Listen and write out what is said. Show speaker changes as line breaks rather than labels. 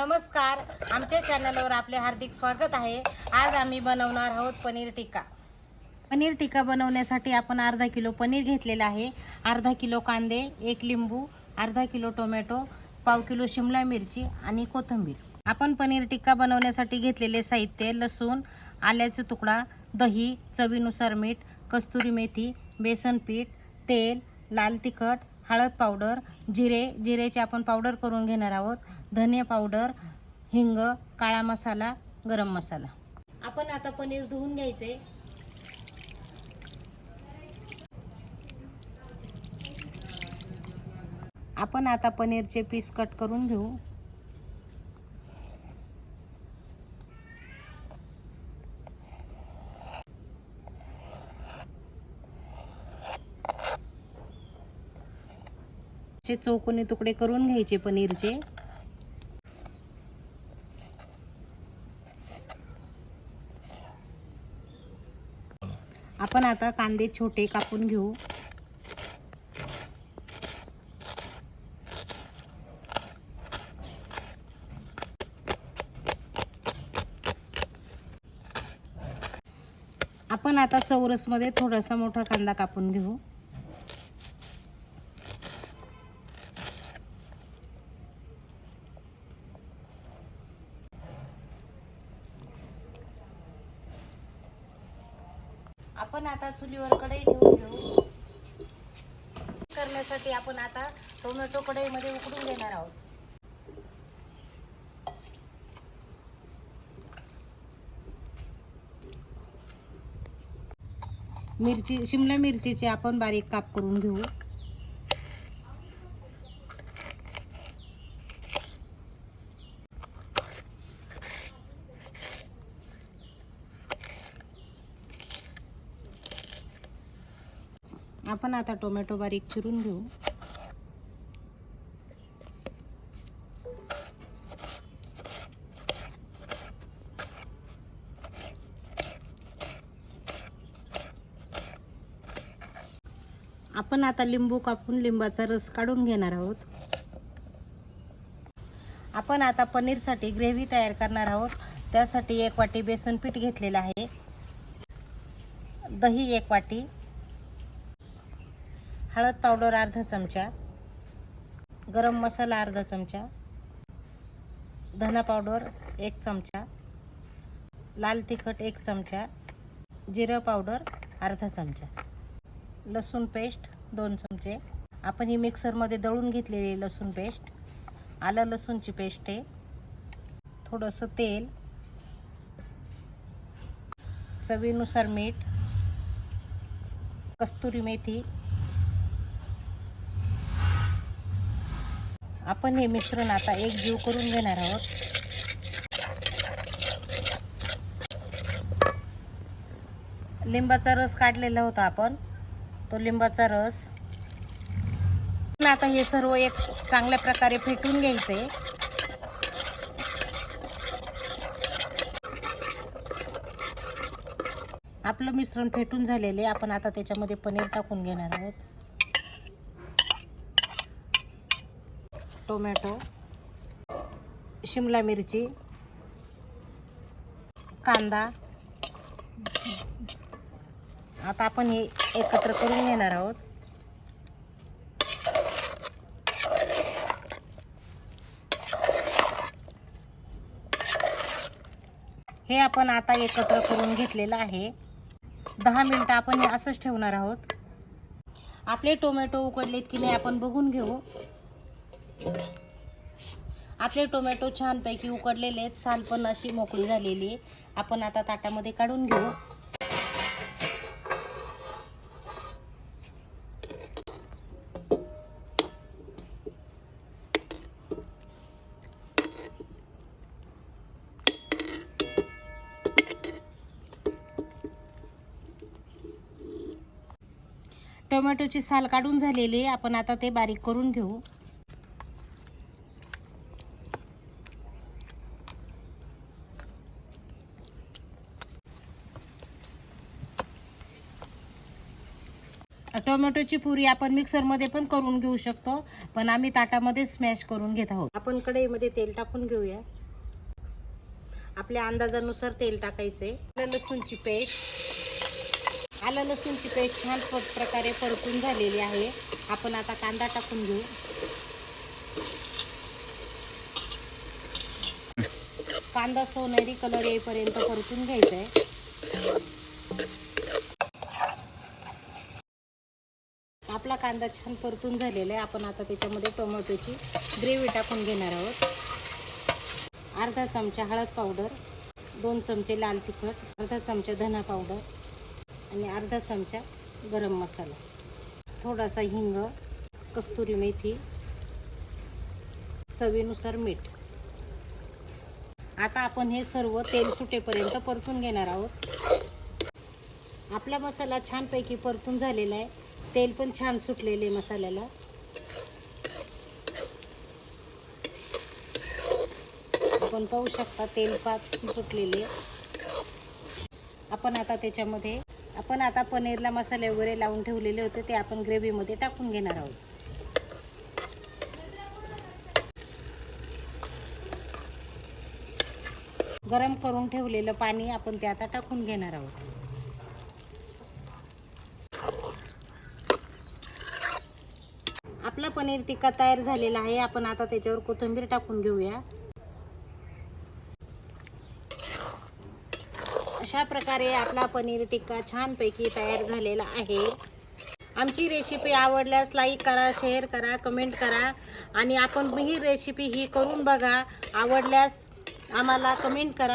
नमस्कार. आमच्या चॅनलवर आपले हार्दिक स्वागत आहे. आज आम्ही बनवणार आहोत पनीर टिक्का. पनीर टिक्का बनवण्यासाठी आपण अर्धा किलो पनीर घेतलेलं आहे. अर्धा किलो कांदे एक लिंबू अर्धा किलो टोमॅटो पाव किलो शिमला मिरची आणि कोथिंबीर. आपण पनीर टिक्का बनवण्यासाठी घेतलेले साहित्य लसूण आल्याचा तुकडा दही चवीनुसार मीठ कस्तुरी मेथी बेसन पीठ तेल लाल तिखट हळद पावडर जिरे जिरेचे आपण पावडर करून घेणार आहोत. धने पावडर हिंग काळा मसाला गरम मसाला. आपण आता पनीर धुवून घ्यायचे. आपण आता पनीरचे पीस कट करून घेऊ. असे चौकोनी तुकडे करून घ्यायचे पनीरचे. आपण आता कांदे छोटे कापून घेऊ. आपण आता चौरसमध्ये थोडासा मोठा कांदा कापून घेऊ. आपण आता चुलीवर कढई ठेवून घेऊ. करण्यासाठी आपण आता टोमॅटो कढईमध्ये उकडून घेणार आहोत. मिरची शिमला मिरचीचे आपण बारीक काप करून घेऊ. आपण आता टोमॅटो बारीक चिरून घेऊ. आपण आता लिंबू कापून लिंबाचा रस काढून घेणार आहोत. आपण आता पनीरसाठी ग्रेव्ही तयार करणार आहोत. त्यासाठी एक वाटी बेसन पीठ घेतलेलं आहे. दही एक वाटी. हळद पावडर अर्धा चमचा गरम मसाला अर्धा चमचा धना पावडर एक चमचा लाल तिखट एक चमचा जिरं पावडर अर्धा चमचा लसूण पेस्ट दोन चमचे. आपण ही मिक्सरमध्ये दळून घेतलेली लसूण पेस्ट आलं लसूणची पेस्ट आहे. थोडंसं तेल चवीनुसार मीठ कस्तुरी मेथी आपण हे मिश्रण आता एक जीव करून घेणार आहोत. लिंबाचा रस काढलेला होता आपण. तो लिंबाचा रस. आता हे सर्व एक चांगल्या प्रकारे फेटून घ्यायचे. आपलं मिश्रण फेटून झालेले. आपण आता त्याच्यामध्ये पनीर टाकून घेणार आहोत. टोमॅटो शिमला मिरची कांदा. आता आपण हे एकत्र करून घेणार आहोत. हे आपण आता एकत्र करून घेतलेलं आहे. दहा मिनटं आपण हे असंच ठेवणार आहोत. आपले टोमॅटो उकडलेत की नाही आपण बघून घेऊ. आपले टोमॅटो छानपैकी उकडलेले आहेत. साल पण अशी मोकळी झालेली आहे. आपण आता ताटामध्ये काढून घेऊ. टोमॅटोची साल काढून झालेली आहे. आपण आता ते बारीक करून घेऊ. टोमॅटोची पुरी आपण मिक्सरमध्ये पण करून घेऊ शकतो पण आम्ही ताटामध्ये स्मॅश करून घेत आहोत. आपण कढईमध्ये तेल टाकून घेऊया. आपल्या अंदाजानुसार तेल टाकायचे. आलं लसूणची पेस्ट. आलं लसूणची पेस्ट छान प्रकारे परतून झालेली आहे. आपण आता कांदा टाकून घेऊ. कांदा सोनेरी कलर येईपर्यंत परतून घ्यायचा आहे आपला कांदा छान परतून झालेला आहे. आपण आता त्याच्यामध्ये टोमॅटोची ग्रेव्ही टाकून घेणार आहोत. अर्धा चमचा हळद पावडर दोन चमचे लाल तिखट अर्धा चमचा धना पावडर आणि अर्धा चमचा गरम मसाला. थोडासा हिंग कस्तुरी मेथी चवीनुसार मीठ. आता आपण हे सर्व तेल सुटेपर्यंत परतून घेणार आहोत. आपला मसाला छानपैकी परतून झालेला आहे. तेल पण छान सुटलेले मसाल्याला. आपण पाहू शकता तेल पाच सुटलेले आपण आता त्याच्यामध्ये आपण आता पनीरला मसाले वगैरे लावून ठेवलेले होते ते आपण ग्रेव्हीमध्ये टाकून घेणार आहोत. गरम करून ठेवलेलं पाणी आपण ते आता टाकून घेणार आहोत. आपला पनीर टिक्का तयार झालेला आहे. आपण आता त्याच्यावर कोथिंबीर टाकून घेऊया. अशा प्रकारे आपला पनीर टिक्का छानपैकी तयार झालेला आहे. आमची रेसिपी आवडल्यास लाईक करा शेअर करा कमेंट करा. आणि आपण ही रेसिपी ही करून बघा. आवडल्यास आम्हाला कमेंट करा.